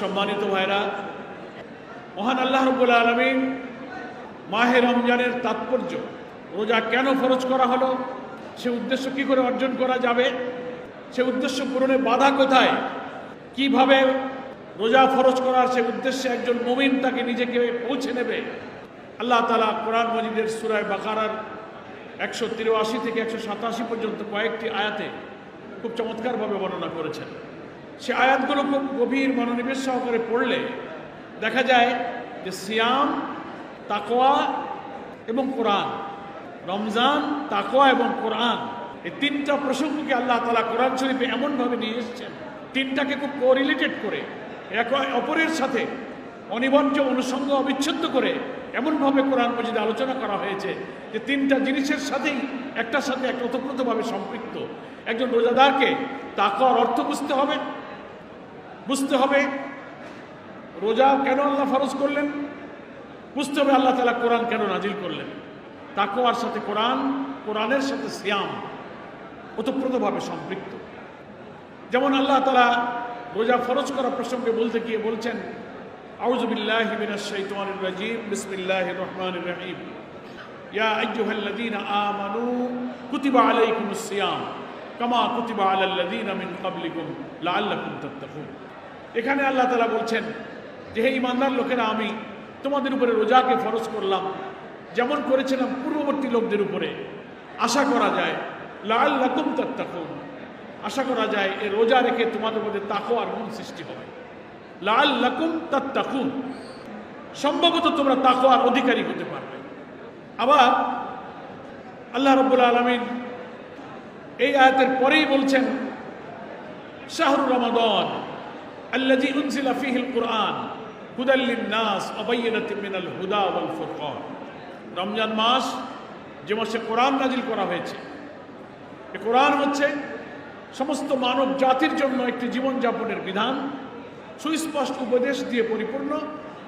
সম্মানিত ভাইরা, মহান আল্লাহ রব্বুল আলমিন মাহে রমজানের তাৎপর্য, রোজা কেন ফরজ করা হলো, সে উদ্দেশ্য কি করে অর্জন করা যাবে, সে উদ্দেশ্য পূরণে বাধা কোথায়, কীভাবে রোজা ফরজ করার সে উদ্দেশ্যে একজন মমিন তাকে নিজেকে পৌঁছে নেবে, আল্লাহ তালা কোরআন মজিদের সুরায় বাকারার একশো তিরাশি থেকে একশো সাতাশি পর্যন্ত কয়েকটি আয়াতে খুব চমৎকারভাবে বর্ণনা করেছেন। সে আয়াতগুলো খুব গভীর মনোনিবেশ সহকারে পড়লে দেখা যায় যে সিয়াম তাকোয়া এবং কোরআন, রমজান তাকোয়া এবং কোরআন এই তিনটা প্রসঙ্গকে আল্লাহ তালা কোরআন শরীফে এমনভাবে নিয়ে এসেছেন, তিনটাকে খুব কোরিলেটেড করে, এক অপরের সাথে অনিবার্য অনুষঙ্গ অবিচ্ছেদ্য করে এমনভাবে কোরআন মজিদে আলোচনা করা হয়েছে যে তিনটা জিনিসের সাথেই একটার সাথে এক ওতপ্রোতভাবে সম্পৃক্ত। একজন রোজাদারকে তাকওয়ার অর্থ বুঝতে হবে বুঝতে হবে রোজা কেন আল্লাহ ফরজ করলেন? বুঝতে হবে আল্লাহ তালা কোরআন কেন নাজিল করলেন? তাকওয়ার সাথে কোরআন, কোরআনের সাথে সিয়াম ওতপ্রোতভাবে সম্পৃক্ত। যেমন আল্লাহ তালা রোজা ফরজ করা প্রসঙ্গে বলতে গিয়ে বলছেন আউজুবিল্লাহ রাজিম, বিসমিল্লাহির রহমানির রহিম। ইয়া আইয়ুহাল্লাযীনা আমানু কুতিবা আলাইকুমুস সিয়াম, কামা কুতিবা আলাল্লাযীনা মিন ক্বাবলিকুম লাআল্লাকুম তাত্তাকুন। এখানে আল্লাহ তাআলা বলছেন যে, হে ইমানদার লোকেরা, আমি তোমাদের উপরে রোজাকে ফরজ করলাম। যেমন করেছিলাম পূর্ববর্তী লোকদের উপরে। আশা করা যায়, লাআল্লাকুম তাত্তাকুন। আশা করা যায়, এ রোজা রেখে তোমাদের মধ্যে তাকো আর গুণ সৃষ্টি হবে। লাল লাকুম তাত্তাকুন। সম্ভবত তোমরা তাকো আর অধিকারী হতে পারবে। আবার আল্লাহ রব্বুল আলমিন এই আয়াতের পরেই বলছেন শাহরুর রমাদন। আল্লাজি উনসিলা ফিহিল কুরআন হুদাল্লিন নাস অবাইয়ানাতিন মিনাল হুদা ওয়াল ফুরকান। রমজান মাস যে মাসে কোরআন নাজিল করা হয়েছে এ কোরআন হচ্ছে সমস্ত মানব জাতির জন্য একটি জীবনযাপনের বিধান, সুস্পষ্ট উপদেশ দিয়ে পরিপূর্ণ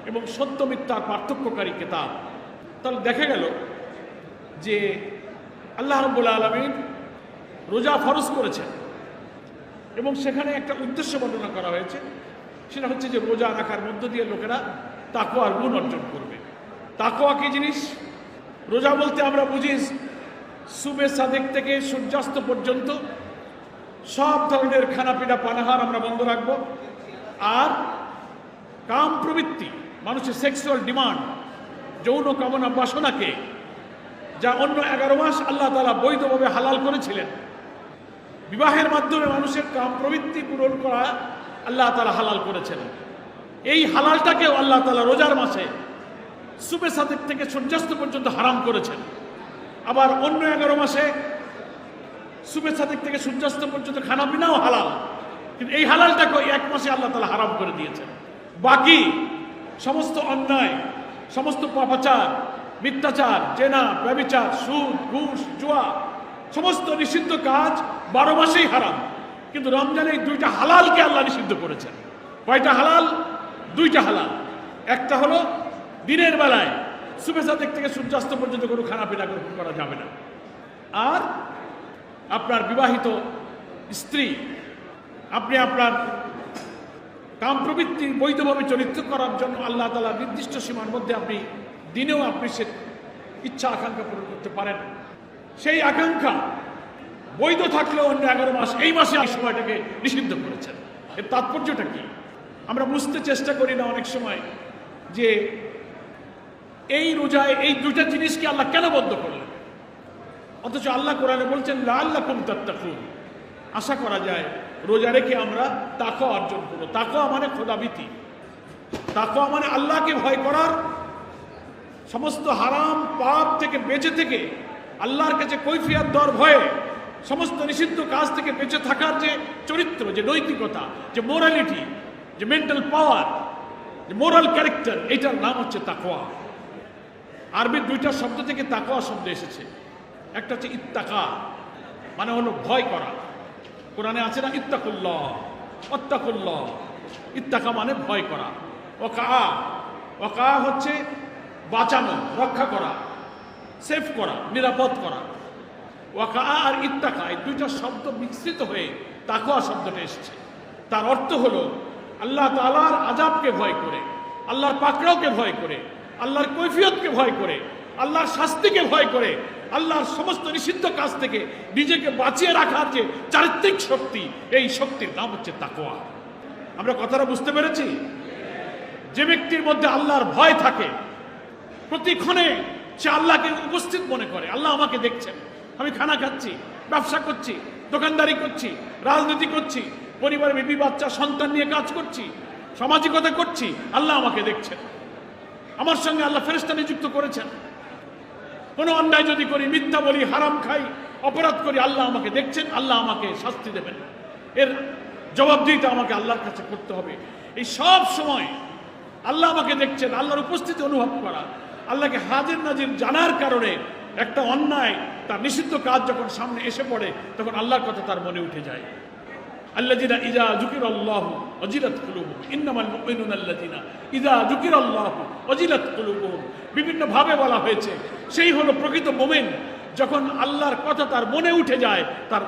এবং সত্য মিথ্যার পার্থক্যকারী কেতাব। তাহলে দেখা গেল যে আল্লাহ রব্বুল আলমিন রোজা ফরজ করেছেন। এবং সেখানে একটা উদ্দেশ্য বর্ণনা করা হয়েছে। সেটা হচ্ছে যে রোজা রাখার মধ্য দিয়ে লোকেরা তাকোয়ার গুণ অর্জন করবে। তাকোয়া কি জিনিস? রোজা বলতে আমরা বুঝি সুবে সাদেক থেকে সূর্যাস্ত পর্যন্ত সব ধরনের খানাপিনা, পানাহার আমরা বন্ধ রাখব। আর কাম প্রবৃত্তি, মানুষের সেক্সুয়াল ডিমান্ড যৌন কামনা বাসনাকে, যা অন্য এগারো মাস আল্লাহ তালা বৈধভাবে হালাল করেছিলেন। বিবাহের মাধ্যমে মানুষের কাম প্রবৃত্তি পূরণ করা আল্লাহ তালা হালাল করেছেন। এই হালালটাকেও আল্লাহ তালা রোজার মাসে সুবে সাদেক থেকে সূর্যাস্ত পর্যন্ত হারাম করেছেন। আবার অন্য এগারো মাসে সুবে সাদেক থেকে সূর্যাস্ত পর্যন্ত খানা পিনাও হালাল। কিন্তু এই হালালটাকে এক মাসে আল্লাহ তালা হারাম করে দিয়েছেন। বাকি সমস্ত অন্যায়, সমস্ত পাপাচার, মিথ্যাচার, জেনা ব্যবিচার সুদ, ঘুষ, জুয়া সমস্ত নিষিদ্ধ কাজ বারো মাসেই হারাম। কিন্তু রমজানে দুইটা হালালকে আল্লাহ নিষিদ্ধ করেছেন। কয়টা হালাল? দুইটা হালাল। একটা হলো, দিনের বেলায় সুবেসাদেক থেকে সূর্যাস্ত পর্যন্ত কোনো খানা পিনা গ্রহণ করা যাবে না। আর আপনার বিবাহিত স্ত্রী, আপনি আপনার কাম প্রবৃত্তি বৈধভাবে চরিত্র করার জন্য আল্লাহ তালা নির্দিষ্ট সীমার মধ্যে আপনি দিনেও আপনি সে ইচ্ছা আকাঙ্ক্ষা পূরণ করতে পারেন। সেই আকাঙ্ক্ষা বৈধ থাকলেও অন্য এগারো মাস, এই মাসে এই সময়টাকে নিষিদ্ধ করেছেন। এর তাৎপর্যটা কি? আমরা বুঝতে চেষ্টা করি না অনেক সময় যে এই রোজায় এই দুইটা জিনিসকে আল্লাহ কেন বদ্ধ করলেন? অথচ আল্লাহ কোরআনে বলছেন লাল্লা কুম তাত্তাকুন। আশা করা যায় রোজা রেখে আমরা তাকো অর্জন করব। তাকো মানে খোদাবিতি তাকো মানে আল্লাহকে ভয় করার সমস্ত হারাম পাপ থেকে বেঁচে থেকে আল্লাহর কাছে কৈফিয়াত দর ভয়ে সমস্ত নিষিদ্ধ কাজ থেকে বেঁচে থাকার যে চরিত্র, যে নৈতিকতা, যে মোরালিটি যে মেন্টাল পাওয়ার যে মোরাল ক্যারেক্টার এটার নাম হচ্ছে তাকোয়া আরবির দুইটা শব্দ থেকে তাকোয়া শব্দ এসেছে। একটা হচ্ছে ইত্তাকা মানে হলো ভয় করা। কোরআনে আছে না, ইত্তাকুল্লাহ অত্তাকুল্লাহ ইত্তাকা মানে ভয় করা। ওকা ওকা হচ্ছে বাঁচানো, রক্ষা করা। সেফ করা, নিরাপদ করা। ওয়াকা আর ইত্তাকা, এই দুইটা শব্দ মিশ্রিত হয়ে তাকোয়া শব্দটা এসেছে। তার অর্থ হলো, আল্লাহ তালার আজাবকে ভয় করে, আল্লাহর পাকড়াওকে ভয় করে, আল্লাহর কৈফিয়তকে ভয় করে, আল্লাহর শাস্তিকে ভয় করে, আল্লাহর সমস্ত নিষিদ্ধ কাজ থেকে নিজেকে বাঁচিয়ে রাখার যে চারিত্রিক শক্তি, এই শক্তির নাম হচ্ছে তাকোয়া আমরা কথাটা বুঝতে পেরেছি? যে ব্যক্তির মধ্যে আল্লাহর ভয় থাকে প্রতিক্ষণে সে আল্লাহকে উপস্থিত মনে করে। আল্লাহ আমাকে দেখছেন। আমি খানা খাচ্ছি, ব্যবসা করছি, দোকানদারি করছি, রাজনীতি করছি পরিবার বিবি, বাচ্চা, সন্তান নিয়ে কাজ করছি, সামাজিকতা করছি, আল্লাহ আমাকে দেখছেন। আমার সঙ্গে আল্লাহ ফেরেস্তা নিযুক্ত করেছেন। কোনো অন্যায় যদি করি, মিথ্যা বলি, হারাম খাই, অপরাধ করি, আল্লাহ আমাকে দেখছেন, আল্লাহ আমাকে শাস্তি দেবেন। এর জবাবদিহিতা আমাকে আল্লাহর কাছে করতে হবে। এই সব সময় আল্লাহ আমাকে দেখছেন, আল্লাহর উপস্থিতি অনুভব করা। আল্লাহকে হাজির নাজির জানার কারণে একটা অন্যায়, তার নিষিদ্ধ কাজ যখন সামনে এসে পড়ে, তখন আল্লাহর কথা তার মনে উঠে যায়। আল্লাযিনা ইজা যুকিরাল্লাহু ওয়াজিলাত কুলুবুহুম, ইন্নামাল মুমিনুনা ইজা যুকিরাল্লাহু ওয়াজিলাত কুলুবুহুম। বিভিন্ন ভাবে বলা হয়েছে, সেই হলো প্রকৃত মুমিন, যখন আল্লাহর কথা তার মনে উঠে যায়, তার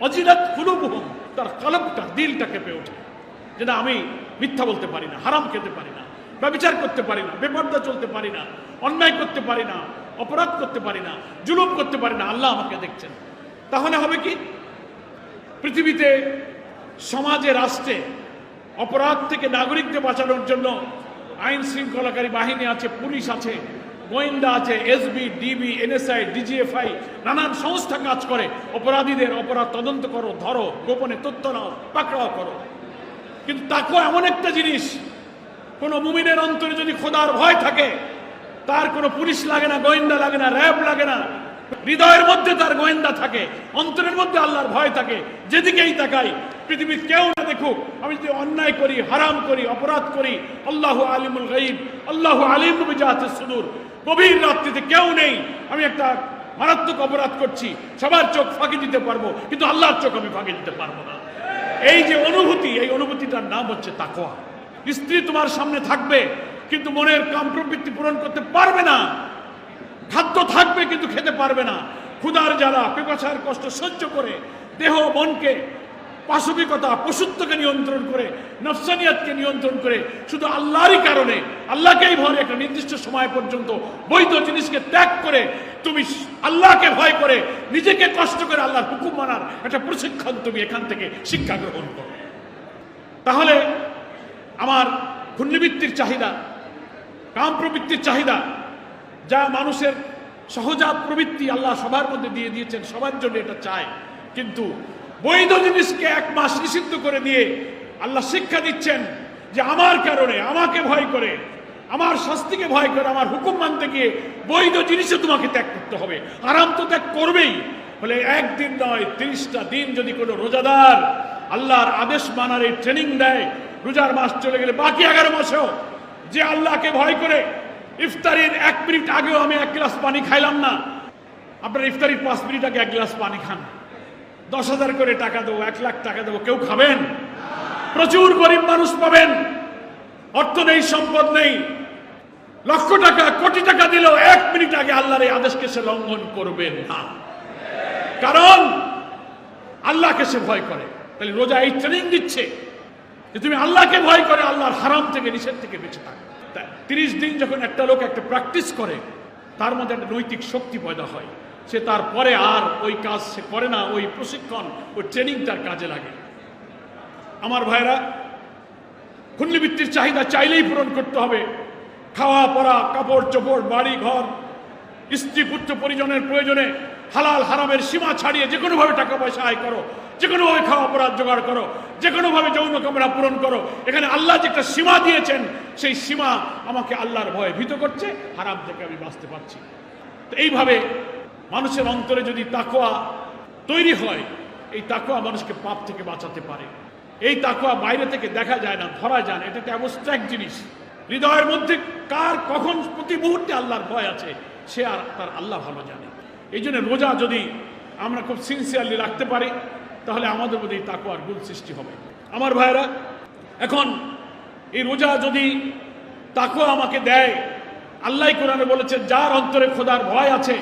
অজিলাত কুলুবুহুম, তার কলবটা, দিলটা কেঁপে ওঠে। যেটা আমি মিথ্যা বলতে পারি না, হারাম খেতে পারি না। ব্যবচার করতে পারি না, বেপর্দা চলতে পারি না, অন্যায় করতে পারি না, অপরাধ করতে পারি না, জুলুম করতে পারি না, আল্লাহ আমাকে দেখছেন। তাহলে হবে কি? পৃথিবীতে, সমাজে, রাষ্ট্রে অপরাধ থেকে নাগরিকদের বাঁচানোর জন্য আইন শৃঙ্খলাকারী বাহিনী আছে, পুলিশ আছে, গোয়েন্দা আছে এসবি ডিবি এনএসআই ডিজিএফআই নানান সংস্থা কাজ করে। অপরাধীদের, অপরাধ তদন্ত করো, ধরো, গোপনে তথ্য নাও, পাকড়াও করো। কিন্তু তাকেও এমন একটা জিনিস কোনো মুমিনের অন্তরে যদি খোদার ভয় থাকে, তার কোনো পুলিশ লাগে না, গোয়েন্দা লাগে না, র্যাব লাগে না। হৃদয়ের মধ্যে তার গোয়েন্দা থাকে, অন্তরের মধ্যে আল্লাহর ভয় থাকে, যেদিকেই তাকাই, পৃথিবীর কেউ না দেখুক, আমি যদি অন্যায় করি, হারাম করি, অপরাধ করি, আল্লাহ আলিমুল গাইব আল্লাহ আলিম জাহাতে সুদূর, গভীর রাত্রিতে কেউ নেই, আমি একটা মারাত্মক অপরাধ করছি, সবার চোখ ফাঁকি দিতে পারব, কিন্তু আল্লাহর চোখ আমি ফাঁকি দিতে পারব না। এই যে অনুভূতি, এই অনুভূতিটার নাম হচ্ছে তাকোয়া স্ত্রী তোমার সামনে থাকবে, কিন্তু মনের কাম প্রবৃত্তি পূরণ করতে পারবে না। খাদ্য থাকবে, কিন্তু খেতে পারবে না। ক্ষুধার জ্বালা, পেপাসার কষ্ট সহ্য করে, দেহ, মনকে, পাশবিকতা, পশুত্বকে নিয়ন্ত্রণ করে, নফসানিয়াতকে নিয়ন্ত্রণ করে, শুধু আল্লাহরই কারণে, আল্লাহকেই ভয়, একটা নির্দিষ্ট সময় পর্যন্ত বৈধ জিনিসকে ত্যাগ করে, তুমি আল্লাহকে ভয় করে, নিজেকে কষ্ট করে আল্লাহর হুকুম মানার একটা প্রশিক্ষণ তুমি এখান থেকে শিক্ষা গ্রহণ করো। তাহলে আমার ঘূর্ণিবৃত্তির চাহিদা, কাম প্রবৃত্তির চাহিদা, যা মানুষের সহজাত প্রবৃত্তি আল্লাহ সবার মধ্যে দিয়ে দিয়েছেন, সবার জন্য এটা চায়। কিন্তু বৈধ জিনিসকে এক মাস নিষিদ্ধ করে দিয়ে আল্লাহ শিক্ষা দিচ্ছেন যে আমার কারণে, আমাকে ভয় করে, আমার শাস্তিকে ভয় করে, আমার হুকুম মানতে গিয়ে বৈধ জিনিসও তোমাকে ত্যাগ করতে হবে। আরাম তো ত্যাগ করবেই। বলে একদিন নয়, তিরিশটা দিন যদি কোনো রোজাদার আল্লাহর আদেশ মানার এই ট্রেনিং দেয় রোজার মাস চলে গেলে বাকি এগারো মাসেও যে আল্লাহকে ভয় করে ইফতারির এক মিনিট আগেও আমি এক গ্লাস পানি খাইলাম না, আপনার ইফতারির পাঁচ মিনিট আগে এক গ্লাস পানি খান। দশ হাজার করে টাকা দেবো, এক লাখ টাকা দেবো, কেউ খাবেন? প্রচুর গরিব মানুষ পাবেন। অর্থ নেই, সম্পদ নেই। লক্ষ টাকা, কোটি টাকা দিলেও এক মিনিট আগে আল্লাহর এই আদেশকে সে লঙ্ঘন করবে না। কারণ আল্লাহকে সে ভয় করে। তাহলে রোজা এই ট্রেনিং দিচ্ছে। যে তুমি আল্লাহকে ভয় করে, আল্লাহর হারাম থেকে, নিষেধ থেকে বেঁচে থাকো। তিরিশ দিন যখন একটা লোক একটা প্র্যাকটিস করে, তার মধ্যে একটা নৈতিক শক্তি পয়দা হয়। সে তারপরে আর ওই কাজ সে করে না, ওই প্রশিক্ষণ, ওই ট্রেনিং তার কাজে লাগে। আমার ভাইরা ঘূর্ণিবৃত্তির চাহিদা চাইলেই পূরণ করতে হবে। খাওয়া পরা কাপড় চোপড় বাড়ি ঘর স্ত্রী পুত্র পরিজনের প্রয়োজনে হালাল হারামের সীমা ছাড়িয়ে যে কোনোভাবে টাকা পয়সা আয় করো, যে কোনোভাবে খাওয়া পড়ার জোগাড় করো, যে কোনোভাবে যৌন কামনা পূরণ করো, এখানে আল্লাহ যে একটা সীমা দিয়েছেন, সেই সীমা আমাকে আল্লাহর ভয়ে ভীত করছে, হারাম থেকে আমি বাঁচতে পারছি। তো এইভাবে মানুষের অন্তরে যদি তাকোয়া তৈরি হয়, এই তাকোয়া মানুষকে পাপ থেকে বাঁচাতে পারে। এই তাকোয়া বাইরে থেকে দেখা যায় না, ধরা যায় না। এটা একটা অ্যাবস্ট্রাক্ট জিনিস, হৃদয়ের মধ্যে কার কখন প্রতি মুহূর্তে আল্লাহর ভয় আছে সে আর তার আল্লাহ ভালো জানে। এই জন্য রোজা যদি আমরা খুব সিনসিয়ারলি রাখতে পারি, তাহলে আমাদের মধ্যে এই তাকোয়ার গুণ সৃষ্টি হবে। আমার ভাইরা এখন এই রোজা যদি তাকোয়া আমাকে দেয়, আল্লাহ কোরআনে বলেছে, যার অন্তরে খোদার ভয় আছে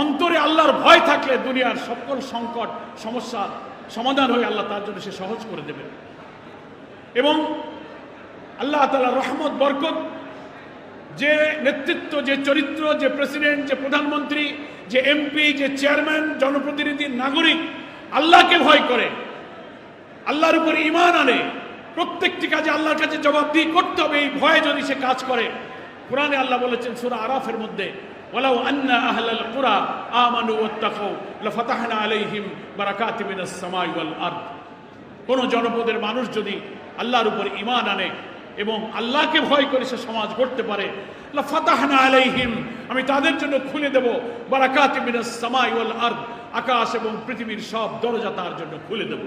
অন্তরে আল্লাহর ভয় থাকলে দুনিয়ার সকল সংকট, সমস্যা সমাধান হয়ে আল্লাহ তার জন্য সে সহজ করে দেবেন। এবং আল্লাহ তালা রহমত, বরকত, যে নেতৃত্ব, যে চরিত্র, যে প্রেসিডেন্ট, যে প্রধানমন্ত্রী, যে এমপি, যে চেয়ারম্যান, জনপ্রতিনিধি, নাগরিক, আল্লাহকে ভয় করে, আল্লাহর উপর ইমান আনে, প্রত্যেকটি কাজে আল্লাহর কাছে জবাব জবাবদিহি করতে হবে, এই ভয়ে যদি সে কাজ করে। কোরআনে আল্লাহ বলেছেন সূরা আরাফের মধ্যে আন্না আহলাল কুরা আমানু ওয়াত্তাকাউ লাফাতাহনা আলাইহিম বারাকাতিম মিনাস সামাই ওয়াল আরদ। কোন জনপদের মানুষ যদি আল্লাহর উপর ইমান আনে এবং আল্লাহকে ভয় করে সে সমাজ গড়তে পারে। লাফাতাহনা আলাইহিম, আমি তাদের জন্য খুলে দেব। বারাকাত মিনাস সামাই ওয়াল আরদ, আকাশ এবং পৃথিবীর সব দরজা তার জন্য খুলে দেব।